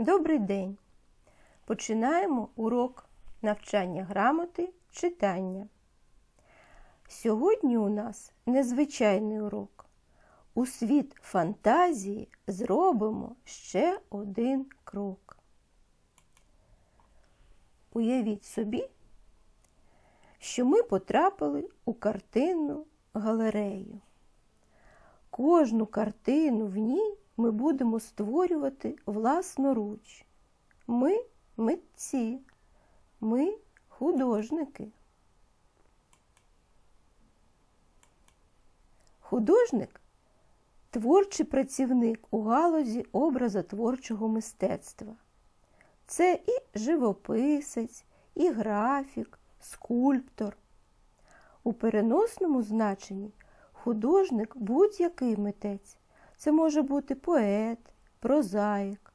Добрий день! Починаємо урок навчання грамоти читання. Сьогодні у нас незвичайний урок. У світ фантазії зробимо ще один крок. Уявіть собі, що ми потрапили у картинну галерею. Кожну картину в ній ми будемо створювати власноруч. Ми митці, ми художники. Художник творчий працівник у галузі образотворчого мистецтва. Це і живописець, і графік, скульптор. У переносному значенні художник будь-який митець. Це може бути поет, прозаїк.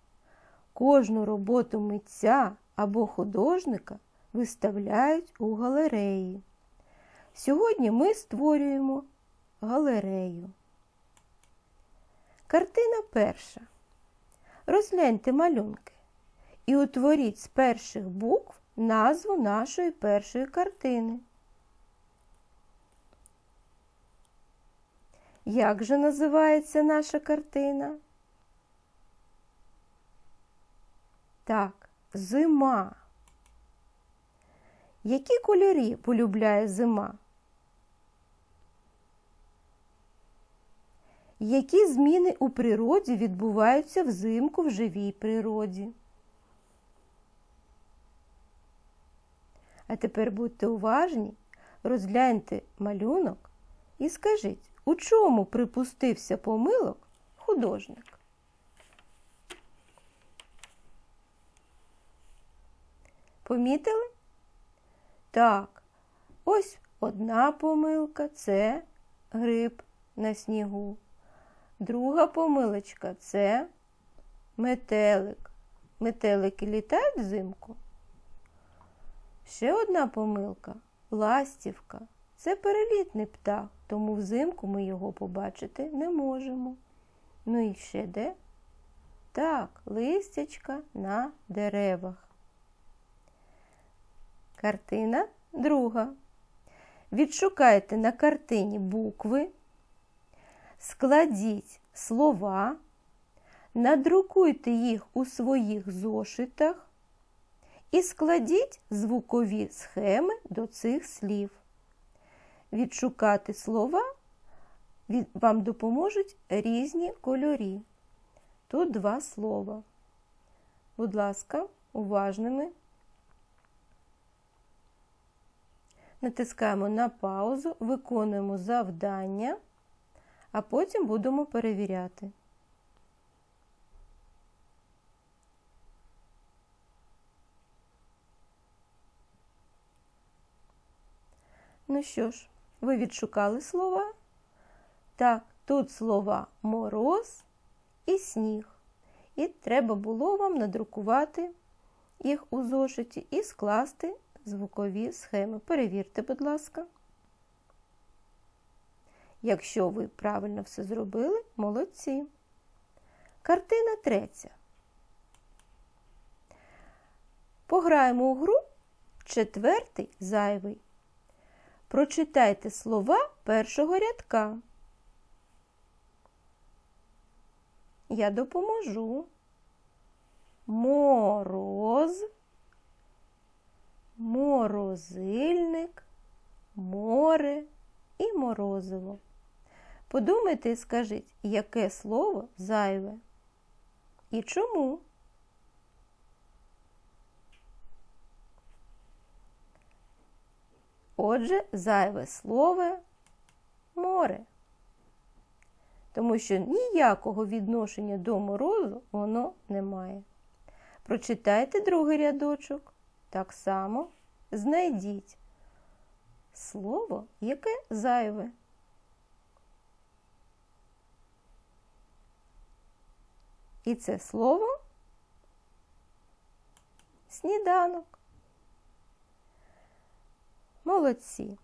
Кожну роботу митця або художника виставляють у галереї. Сьогодні ми створюємо галерею. Картина перша. Розгляньте малюнки і утворіть з перших букв назву нашої першої картини. Як же називається наша картина? Так, зима. Які кольори полюбляє зима? Які зміни у природі відбуваються взимку в живій природі? А тепер будьте уважні, розгляньте малюнок і скажіть, у чому припустився помилок художник? Помітили? Так, ось одна помилка це гриб на снігу. Друга помилочка це метелик. Метелики літають взимку. Ще одна помилка ластівка. Це перелітний птах, тому взимку ми його побачити не можемо. Ну і ще де? Так, листячка на деревах. Картина друга. Відшукайте на картині букви, складіть слова, надрукуйте їх у своїх зошитах і складіть звукові схеми до цих слів. Відшукати слова вам допоможуть різні кольорі. Тут два слова. Будь ласка, уважними. Натискаємо на паузу, виконуємо завдання, а потім будемо перевіряти. Ну що ж, ви відшукали слова? Так, тут слова мороз і сніг. І треба було вам надрукувати їх у зошиті і скласти звукові схеми. Перевірте, будь ласка. Якщо ви правильно все зробили, молодці. Картина третя. Пограємо у гру четвертий зайвий. Прочитайте слова першого рядка. Я допоможу. Мороз, морозильник, море і морозиво. Подумайте і скажіть, яке слово зайве і чому? Отже, зайве слово море. Тому що ніякого відношення до морозу воно не має. Прочитайте другий рядочок. Так само знайдіть слово, яке зайве. І це слово сніданок. Молодці.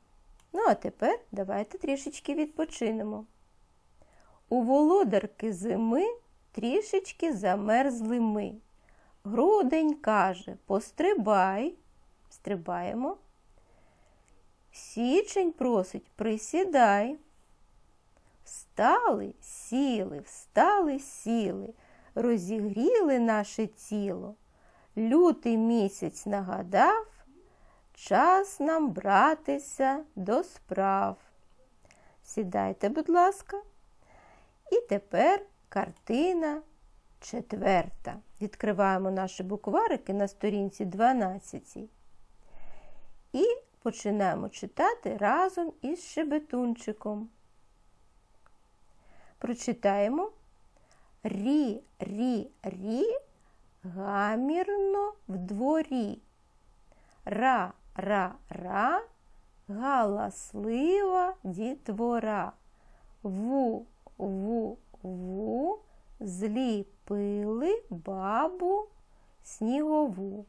Ну, а тепер давайте трішечки відпочинемо. У володарки зими трішечки замерзли ми. Грудень каже пострибай, стрибаємо. Січень просить присідай. Встали, сіли, встали, сіли, розігріли наше тіло. Лютий місяць нагадав, час нам братися до справ. Сідайте, будь ласка. І тепер картина четверта. Відкриваємо наші букварики на сторінці 12. І починаємо читати разом із шебетунчиком. Прочитаємо рі, рі, рі, гамірно в дворі. Ра, ра, ра, галаслива дітвора. Ву, ву, ву, зліпили бабу снігову.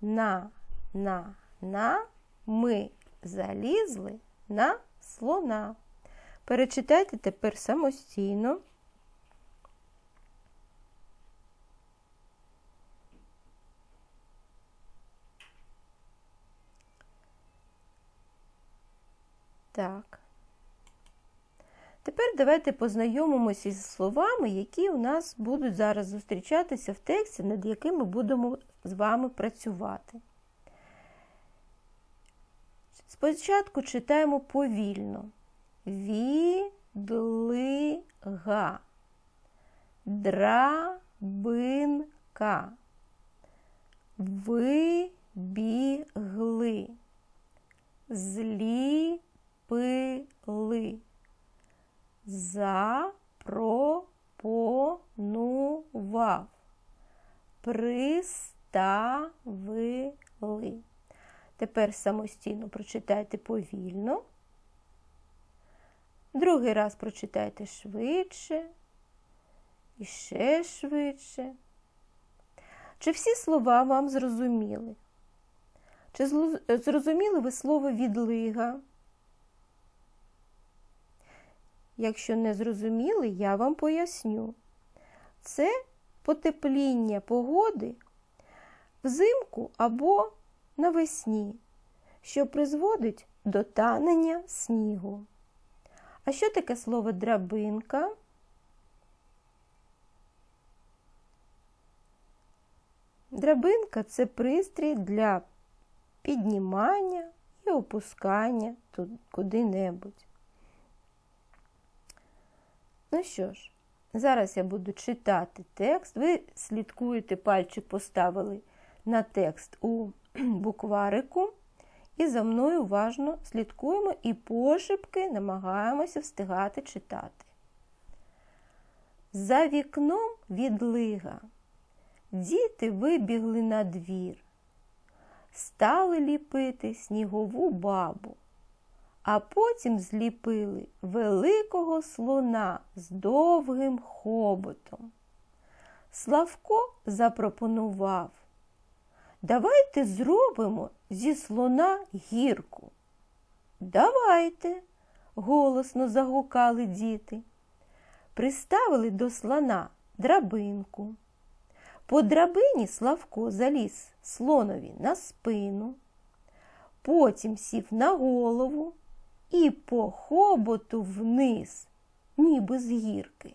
На, на, на, ми залізли на слона. Перечитайте тепер самостійно. Так. Тепер давайте познайомимося зі словами, які у нас будуть зараз зустрічатися в тексті, над якими будемо з вами працювати. Спочатку читаємо повільно. Відлига, драбинка, вибігли, зліпили, запропонував, приставили. Тепер самостійно прочитайте повільно. Другий раз прочитайте швидше і ще швидше. Чи всі слова вам зрозуміли? Чи зрозуміли ви слово відлига? Якщо не зрозуміли, я вам поясню. Це потепління погоди взимку або навесні, що призводить до танення снігу. А що таке слово драбинка? Драбинка це пристрій для піднімання і опускання куди-небудь. Ну що ж, зараз я буду читати текст. Ви слідкуєте, пальчик поставили на текст у букварику. І за мною уважно слідкуємо і пошепки намагаємося встигати читати. За вікном відлига. Діти вибігли на двір, стали ліпити снігову бабу, а потім зліпили великого слона з довгим хоботом. Славко запропонував Давайте зробимо зі слона гірку. Давайте, голосно загукали діти. Приставили до слона драбинку. По драбині Славко заліз слонові на спину, потім сів на голову і по хоботу вниз, ніби з гірки.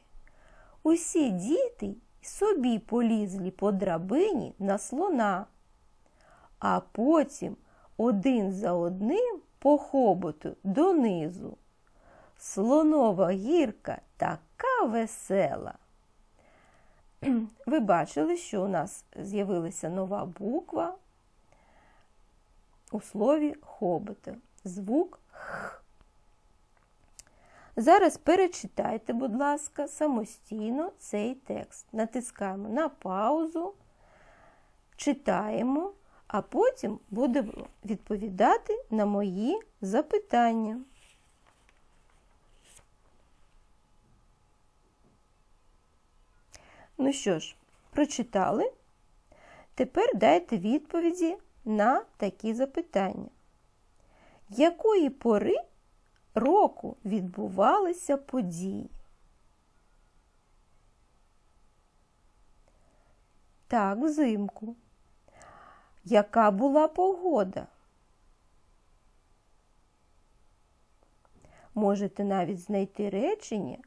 Усі діти собі полізли по драбині на слона а потім один за одним по хоботу донизу. Слонова гірка така весела. Ви бачили, що у нас з'явилася нова буква у слові хобота. Звук Х. Зараз перечитайте, будь ласка, самостійно цей текст. Натискаємо на паузу, читаємо а потім будемо відповідати на мої запитання. Ну що ж, прочитали? Тепер дайте відповіді на такі запитання. Якої пори року відбувалися події? Так, взимку. Яка була погода? Можете навіть знайти речення,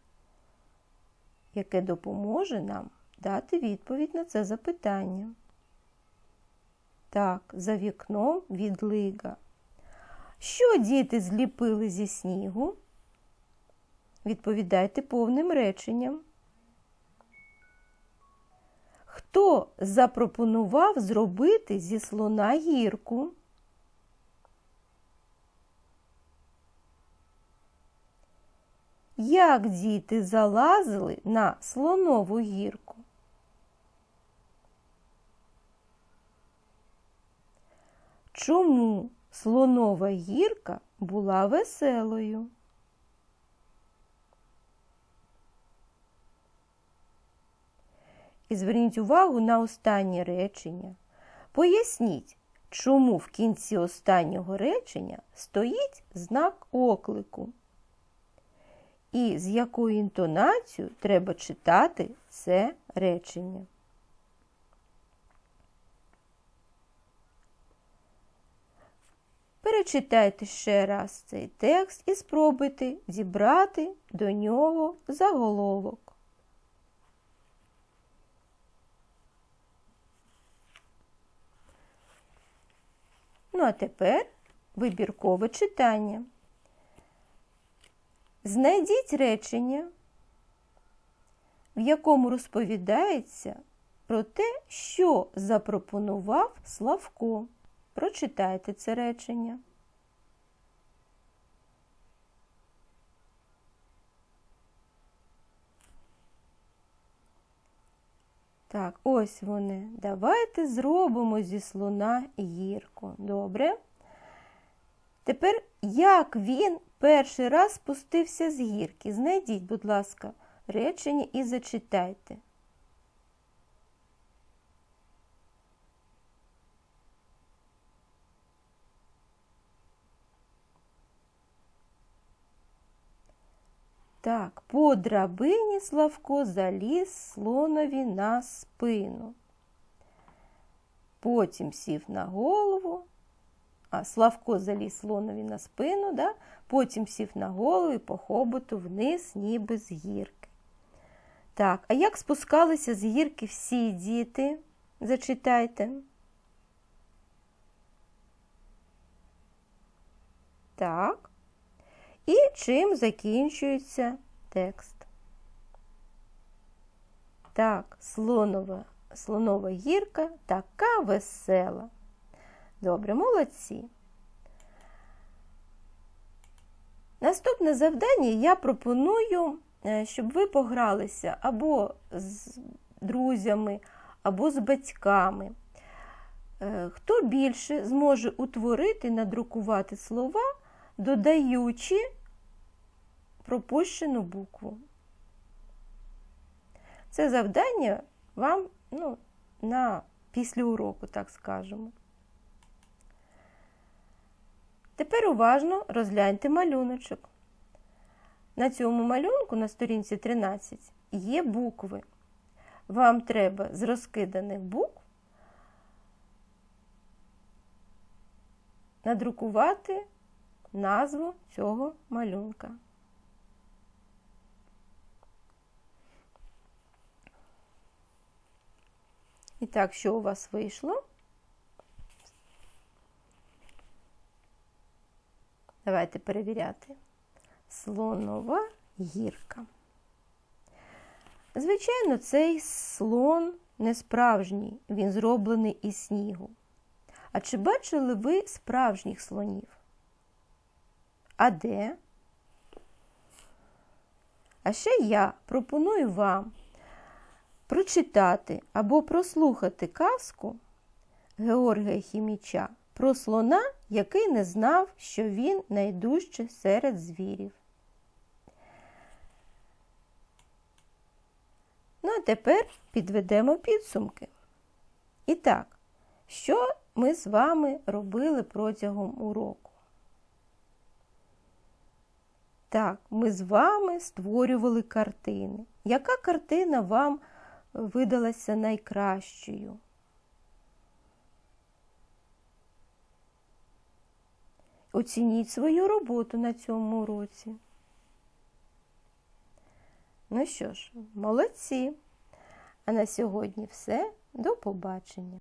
яке допоможе нам дати відповідь на це запитання. Так, за вікном відлига. Що діти зліпили зі снігу? Відповідайте повним реченням. Хто запропонував зробити зі слона гірку? Як діти залазили на слонову гірку? Чому слонова гірка була веселою? І зверніть увагу на останнє речення. Поясніть, чому в кінці останнього речення стоїть знак оклику. І з якою інтонацією треба читати це речення. Перечитайте ще раз цей текст і спробуйте зібрати до нього заголовок. Ну, а тепер вибіркове читання. Знайдіть речення, в якому розповідається про те, що запропонував Славко. Прочитайте це речення. Так, ось вони. Давайте зробимо зі слона гірку. Добре. Тепер, як він перший раз спустився з гірки? Знайдіть, будь ласка, речення і зачитайте. Так, по драбині Славко заліз слонові на спину. Потім сів на голову, а Славко заліз слонові на спину, да? потім сів на голову і по хоботу вниз, ніби з гірки. Так, а як спускалися з гірки всі діти? Зачитайте. Так. І чим закінчується текст? Так, слонова, слонова гірка така весела. Добре, молодці. Наступне завдання я пропоную, е, щоб ви погралися або з друзями, або з батьками. Е, хто більше зможе утворити, надрукувати слова, додаючи пропущену букву. Це завдання вам ну, на після уроку, так скажемо. Тепер уважно розгляньте малюночок. На цьому малюнку на сторінці 13 є букви. Вам треба з розкиданих букв надрукувати назву цього малюнка. І так, що у вас вийшло? Давайте перевіряти. Слонова гірка. Звичайно, цей слон не справжній, він зроблений із снігу. А чи бачили ви справжніх слонів? А де? А ще я пропоную вам прочитати або прослухати казку Георгія Хіміча про слона, який не знав, що він найдужче серед звірів. Ну, а тепер підведемо підсумки. І так, що ми з вами робили протягом уроку? Так, ми з вами створювали картини. Яка картина вам видалася найкращою. Оцініть свою роботу на цьому уроці. Ну що ж, молодці. А на сьогодні все. До побачення.